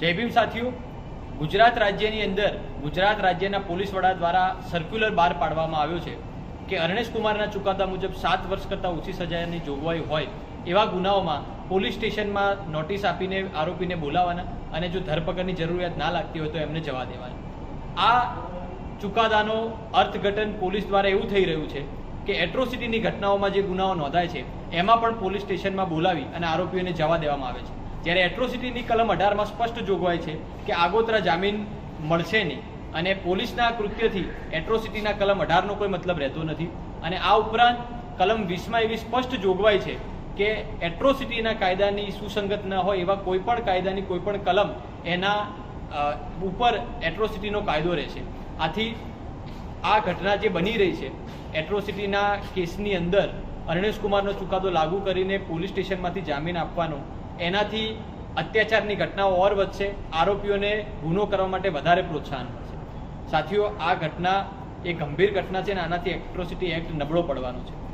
જય ભીમ સાથીઓ. ગુજરાત રાજ્યની અંદર ગુજરાત રાજ્યના પોલીસ વડા દ્વારા સર્ક્યુલર બહાર પાડવામાં આવ્યો છે કે અરણેશકુમારના ચુકાદા મુજબ સાત વર્ષ કરતાં ઓછી સજાની જોગવાઈ હોય એવા ગુનાઓમાં પોલીસ સ્ટેશનમાં નોટિસ આપીને આરોપીને બોલાવવાના અને જો ધરપકડની જરૂરિયાત ના લાગતી હોય તો એમને જવા દેવાના. આ ચુકાદાનો અર્થઘટન પોલીસ દ્વારા એવું થઈ રહ્યું છે કે એટ્રોસિટીની ઘટનાઓમાં જે ગુનાઓ નોંધાય છે, એમાં પણ પોલીસ સ્ટેશનમાં બોલાવી અને આરોપીઓને જવા દેવામાં આવે છે. જ્યારે એટ્રોસિટીની કલમ અઢારમાં સ્પષ્ટ જોગવાઈ છે કે આગોતરા જામીન મળશે નહીં અને પોલીસના કૃત્યથી એટ્રોસિટીના કલમ અઢારનો કોઈ મતલબ રહેતો નથી. અને આ ઉપરાંત કલમ વીસમાં એવી સ્પષ્ટ જોગવાઈ છે કે એટ્રોસિટીના કાયદાની સુસંગત ન હોય એવા કોઈ પણ કાયદાની કોઈ પણ કલમ એના ઉપર એટ્રોસિટીનો કાયદો રહેશે આથી આ ઘટના જે બની રહી છે એટ્રોસિટીના કેસની અંદર અરણેશ કુમારનો ચુકાદો લાગુ કરીને પોલીસ સ્ટેશનમાંથી જામીન આપવાનો એનાથી અત્યાચારની ઘટનાઓ ઓર વધશે, આરોપીઓને ગુનો કરવા માટે વધારે પ્રોત્સાહન મળશે. સાથીઓ, આ ઘટના એ ગંભીર ઘટના છે અને આનાથી એક્ટ્રોસિટી એક્ટ નબળો પડવાનો છે.